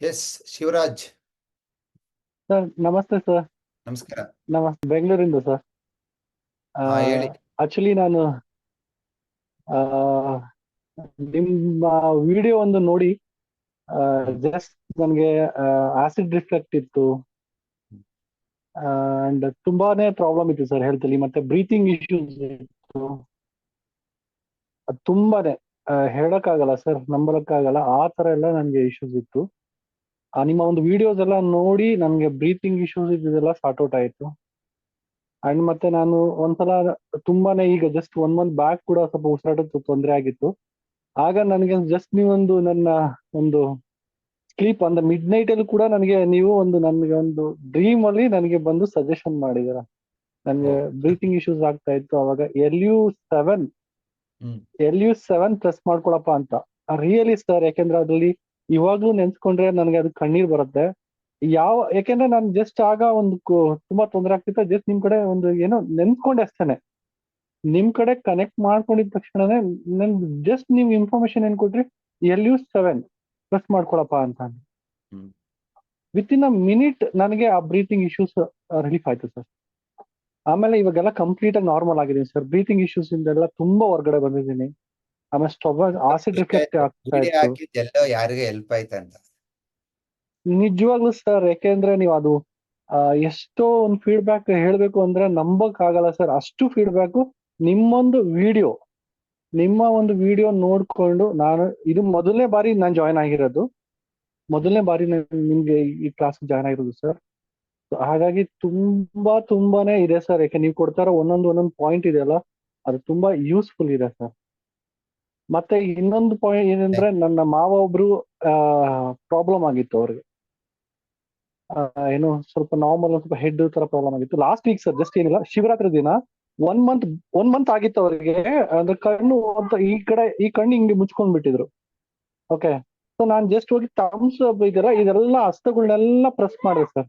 S Shivraj. Sir ನಮಸ್ತೆ sir. ನಮಸ್ಕಾರ. ನಮಸ್ತೆ ಬೆಂಗಳೂರಿಂದ ಸರ್. ಹಾ, ಹೇಳಿ. ಆಕ್ಚುಲಿ ನಾನು ಆ, ನಿಮ್ಮ ವಿಡಿಯೋ ಒಂದು ನೋಡಿ ಜಸ್ಟ್ ನನಗೆ ಆಸಿಡ್ ರಿಫ್ಲೆಕ್ಟ್ ಇತ್ತು. ಅಂಡ್ ತುಂಬಾನೇ ಪ್ರಾಬ್ಲಮ್ ಇತ್ತು ಸರ್ ಹೆಲ್ತ್ ಅಲ್ಲಿ ಮತ್ತೆ ಬ್ರೀತಿಂಗ್ ಇಶ್ಯೂಸ್ ಇತ್ತು. ಅದ್ ತುಂಬಾನೇ ಆ, ಹೇಳಕ್ಕಾಗಲ್ಲ ಸರ್ ನಂಬಲಕ್ಕಾಗಲ್ಲ ಆ ತರ ಎಲ್ಲ ನನಗೆ ಇಶ್ಯೂಸ್ ಇತ್ತು. ನಿಮ್ಮ ಒಂದು ವಿಡಿಯೋಸ್ ಎಲ್ಲ ನೋಡಿ ನನಗೆ ಬ್ರೀತಿಂಗ್ ಇಶ್ಯೂಸ್ ಇದೆಲ್ಲ ಸಾರ್ಟ್ ಔಟ್ ಆಯ್ತು. ಅಂಡ್ ಮತ್ತೆ ನಾನು ಒಂದ್ಸಲ ತುಂಬಾನೇ ಈಗ ಜಸ್ಟ್ ಒನ್ ಮಂತ್ ಬ್ಯಾಕ್ ಕೂಡ ಸ್ವಲ್ಪ ಉಸಿರಾಟದ ತೊಂದರೆ ಆಗಿತ್ತು. ಆಗ ನನಗೆ ಜಸ್ಟ್ ನೀವೊಂದು ನನ್ನ ಒಂದು ಸ್ಲೀಪ್ ಅಂದ್ರೆ ಮಿಡ್ ನೈಟ್ ಅಲ್ಲಿ ಕೂಡ ನನಗೆ ನೀವು ಒಂದು ನನಗೆ ಒಂದು ಡ್ರೀಮ್ ಅಲ್ಲಿ ನನಗೆ ಬಂದು ಸಜೆಷನ್ ಮಾಡಿದಿರ. ನನಗೆ. ಬ್ರೀತಿಂಗ್ ಇಶ್ಯೂಸ್ ಆಗ್ತಾ ಇತ್ತು ಅವಾಗ. L U seven. L U seven press ಮಾಡ್ಕೊಳಪ್ಪ ಅಂತ. ರಿಯಲಿ ಸರ್ ಯಾಕೆಂದ್ರೆ ಅದ್ರಲ್ಲಿ ಇವಾಗ್ಲೂ ನೆನ್ಸ್ಕೊಂಡ್ರೆ ನನಗೆ ಅದು ಕಣ್ಣೀರ್ ಬರುತ್ತೆ. ಯಾವ ಯಾಕೆಂದ್ರೆ ನಾನು ಜಸ್ಟ್ ಆಗ ಒಂದು ತುಂಬಾ ತೊಂದರೆ ಆಗ್ತಿತ್ತು. ಜಸ್ಟ್ ನಿಮ್ ಕಡೆ ಒಂದು ಏನೋ ನೆನ್ಸ್ಕೊಂಡೆ ಅಷ್ಟೇನೆ. ನಿಮ್ ಕಡೆ ಕನೆಕ್ಟ್ ಮಾಡ್ಕೊಂಡಿದ ತಕ್ಷಣನೇ ನನ್ ಜಸ್ಟ್ ನೀವ್ ಇನ್ಫಾರ್ಮೇಶನ್ ಏನ್ ಕೊಟ್ರಿ ಎಲ್ ಯು ಸೆವೆನ್ ಪ್ರೆಸ್ ಮಾಡ್ಕೊಳಪ್ಪ ಅಂತ. ವಿತ್ ಇನ್ ಅ ಮಿನಿಟ್ ನನಗೆ ಆ ಬ್ರೀತಿಂಗ್ ಇಶ್ಯೂಸ್ ರಿಲೀಫ್ ಆಯ್ತು ಸರ್. ಆಮೇಲೆ ಇವಾಗೆಲ್ಲ ಕಂಪ್ಲೀಟ್ ಆಗಿ ನಾರ್ಮಲ್ ಆಗಿದ್ದೀನಿ ಸರ್. ಬ್ರೀತಿಂಗ್ ಇಶ್ಯೂಸ್ ಇಂದೆಲ್ಲ ತುಂಬಾ ಹೊರಗಡೆ ಬಂದಿದ್ದೀನಿ. ಆಮೇಲೆ ಆಸಿಡ್ ರಿಫ್ಲೆಕ್ಟ್ ಆಗ್ತಾ ಇತ್ತು. ಯಾರಿಗೆ ಹೆಲ್ಪ್ ಆಯ್ತಂತ ನಿಜವಾಗ್ಲೂ ಸರ್ ಯಾಕೆಂದ್ರೆ ನೀವು ಅದು ಎಷ್ಟೋ ಒಂದು ಫೀಡ್ಬ್ಯಾಕ್ ಹೇಳ್ಬೇಕು ಅಂದ್ರೆ ನಂಬಕ್ ಆಗಲ್ಲ ಸರ್ ಅಷ್ಟು ಫೀಡ್ಬ್ಯಾಕ್ ನಿಮ್ಮೊಂದು ವಿಡಿಯೋ ನಿಮ್ಮ ಒಂದು ವಿಡಿಯೋ ನೋಡ್ಕೊಂಡು ನಾನು ಇದು ಮೊದಲನೇ ಬಾರಿ ನಾನು ಜಾಯ್ನ್ ಆಗಿರೋದು. ಮೊದಲನೇ ಬಾರಿ ನಿಮ್ಗೆ ಈ ಕ್ಲಾಸ್ ಜಾಯ್ನ್ ಆಗಿರೋದು ಸರ್ ಹಾಗಾಗಿ ತುಂಬಾ ತುಂಬಾನೇ ಇದೆ ಸರ್ ಯಾಕೆ ನೀವು ಕೊಡ್ತಾರ ಒಂದೊಂದು ಒಂದೊಂದು ಪಾಯಿಂಟ್ ಇದೆಯಲ್ಲ ಅದು ತುಂಬಾ ಯೂಸ್ಫುಲ್ ಇದೆ ಸರ್ ಮತ್ತೆ ಇನ್ನೊಂದು ಪಾಯಿಂಟ್ ಏನಂದ್ರೆ ನನ್ನ ಮಾವ ಒಬ್ರು ಪ್ರಾಬ್ಲಮ್ ಆಗಿತ್ತು ಅವ್ರಿಗೆ. ಆ, ಏನು ಸ್ವಲ್ಪ ನಾರ್ಮಲ್ ಸ್ವಲ್ಪ ಹೆಡ್ ತರ ಪ್ರಾಬ್ಲಮ್ ಆಗಿತ್ತು. ಲಾಸ್ಟ್ ವೀಕ್ ಸರ್ ಜಸ್ಟ್ ಏನಿಲ್ಲ ಶಿವರಾತ್ರಿ ದಿನ ಒನ್ ಮಂತ್ ಒನ್ ಮಂತ್ ಆಗಿತ್ತು ಅವರಿಗೆ. ಅಂದ್ರೆ ಕಣ್ಣು ಅಂತ ಈ ಕಡೆ ಈ ಕಣ್ಣು ಹಿಂಗೆ ಮುಚ್ಕೊಂಡ್ ಬಿಟ್ಟಿದ್ರು. ಓಕೆ ಸೊ ನಾನ್ ಜಸ್ಟ್ ಹೋಗಿ ತಮ್ಸ್ ಇದೆಲ್ಲ ಇದೆಲ್ಲ ಹಸ್ತಗಳನ್ನೆಲ್ಲ ಪ್ರೆಸ್ ಮಾಡಿದೆ ಸರ್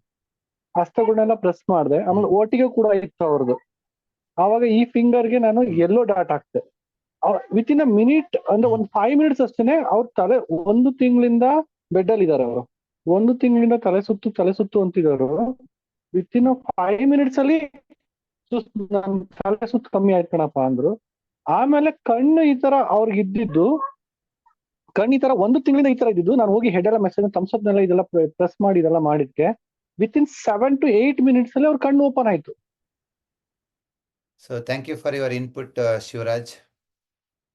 ಹಸ್ತಗಳನ್ನೆಲ್ಲ ಪ್ರೆಸ್ ಮಾಡಿದೆ. ಆಮೇಲೆ ಒಟ್ಟಿಗೆ ಕೂಡ ಇತ್ತು ಅವ್ರದ್ದು ಆವಾಗ ಈ ಫಿಂಗರ್ಗೆ ನಾನು ಎಲ್ಲೋ ಡಾಟ್ ಹಾಕ್ತೆ. ವಿತ್ ಇನ್ ಅ ಮಿನಿಟ್ ಅಂದ್ರೆ ಒಂದು ಫೈವ್ ಮಿನಿಟ್ಸ್ ಅಷ್ಟೇನೆ ಅವ್ರ ತಲೆ ಒಂದು ತಿಂಗಳಿಂದ ಬೆಡ್ ಅಲ್ಲಿ ಇದಾರೆ ಅವರು. ಒಂದು ತಿಂಗಳಿಂದ ತಲೆ ಸುತ್ತು ತಲೆ ಸುತ್ತು ಅಂತಿದ್ದಾರೆ ವಿತ್ ಇನ್ ಫೈವ್ ಮಿನಿಟ್ಸ್ ಅಲ್ಲಿ ತಲೆ ಸುತ್ತು ಕಮ್ಮಿ ಆಯ್ತು ಕಣಪ್ಪ ಅಂದ್ರು. ಆಮೇಲೆ ಕಣ್ಣು ಈ ತರ ಅವ್ರಿಗೆ ಇದ್ದಿದ್ದು, ಕಣ್ಣು ಈ ತರ ಒಂದು ತಿಂಗಳಿಂದ ಈ ತರ ಇದ್ದಿದ್ದು, ನಾನು ಹೋಗಿ ಹೆಡ್ ಎಲ್ಲ ಮೆಸೇಜ್ ತಮ್ಸಪ್ನೆಲ್ಲ ಇದೆಲ್ಲ ಪ್ರೆಸ್ ಮಾಡಿ ಇದೆಲ್ಲ ಮಾಡಿದ್ಕೆ within seven to eight minutes ಅಲ್ಲಿ ಅವ್ರ ಕಣ್ಣು ಓಪನ್ ಆಯ್ತು. So thank you for your input Shivraj